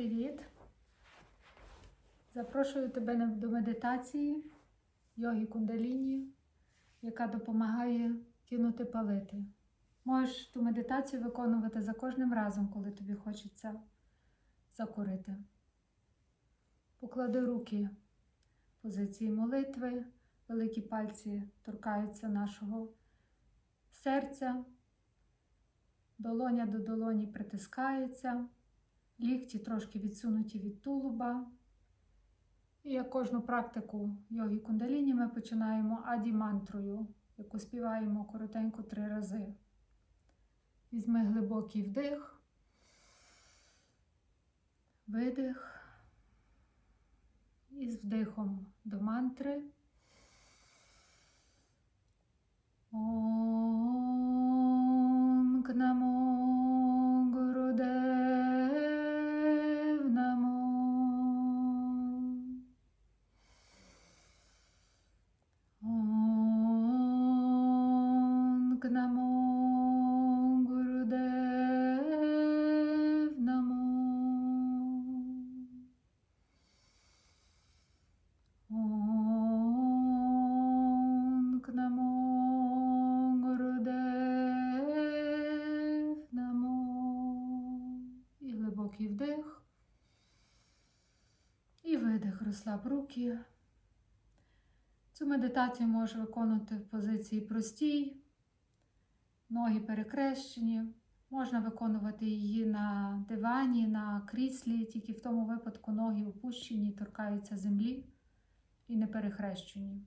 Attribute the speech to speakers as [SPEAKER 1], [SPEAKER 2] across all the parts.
[SPEAKER 1] привіт! Запрошую тебе до медитації йоги кундаліні, яка допомагає кинути палити. Можеш ту медитацію виконувати за кожним разом, коли тобі хочеться закурити. Поклади руки в позиції молитви, великі пальці торкаються нашого серця, долоня до долоні притискається. Лікті трошки відсунуті від тулуба. І як кожну практику йоги кундаліні ми починаємо аді-мантрою, яку співаємо коротенько три рази. Візьми глибокий вдих, видих. І з вдихом до мантри. Глибокий вдих. І видих, розслаб руки. Цю медитацію можеш виконувати в позиції простій, ноги перекрещені. Можна виконувати її на дивані, на кріслі, тільки в тому випадку ноги опущені, торкаються землі і не перехрещені.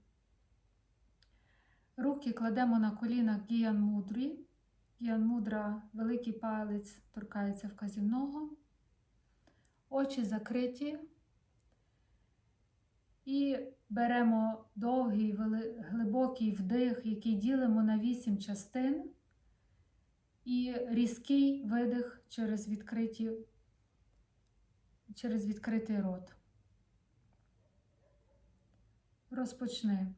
[SPEAKER 1] Руки кладемо на коліна гіян мудрі. Гіян мудра, великий палець торкається вказівного. Очі закриті. І беремо довгий, глибокий вдих, який ділимо на вісім частин. І різкий видих через, відкриті, через відкритий рот. Розпочни.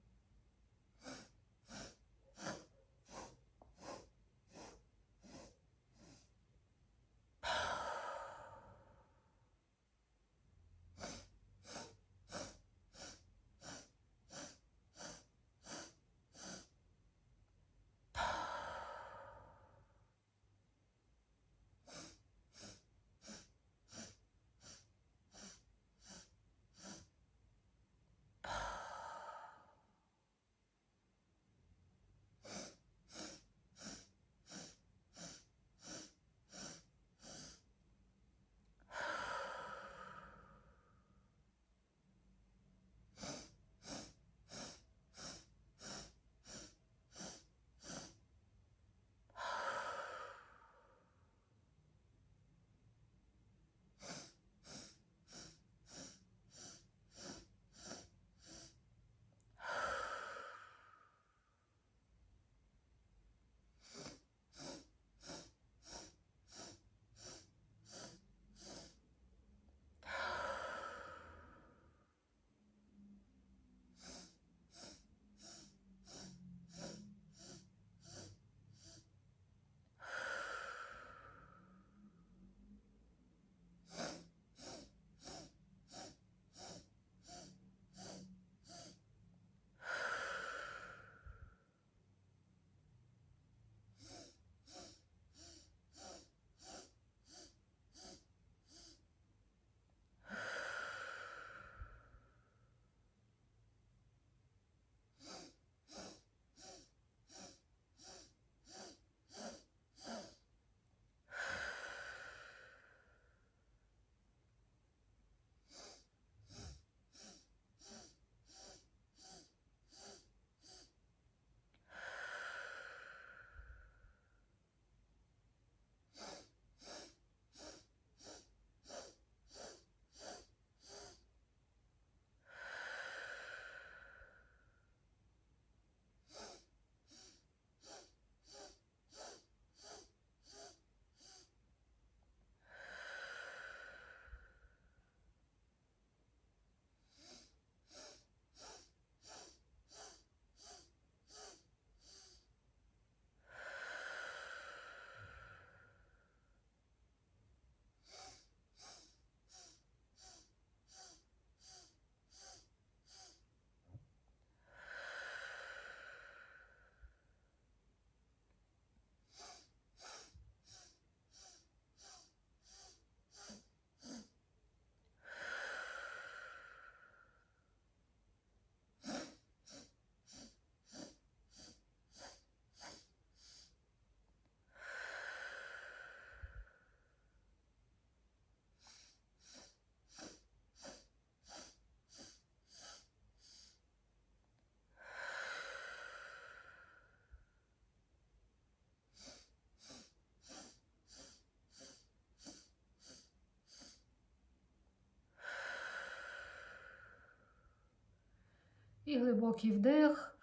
[SPEAKER 1] І глибокий вдих.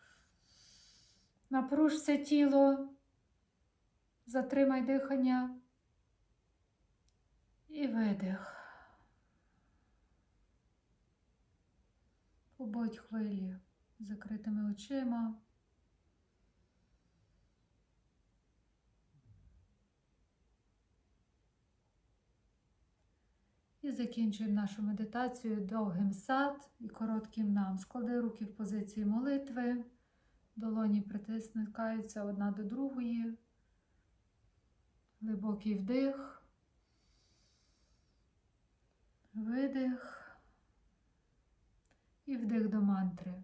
[SPEAKER 1] Напружся тіло. Затримай дихання. І видих. Побудь хвилі закритими очима. І закінчуємо нашу медитацію довгим сад і коротким нам. Склади руки в позиції молитви, долоні притискаються одна до другої, глибокий вдих, видих і вдих до мантри.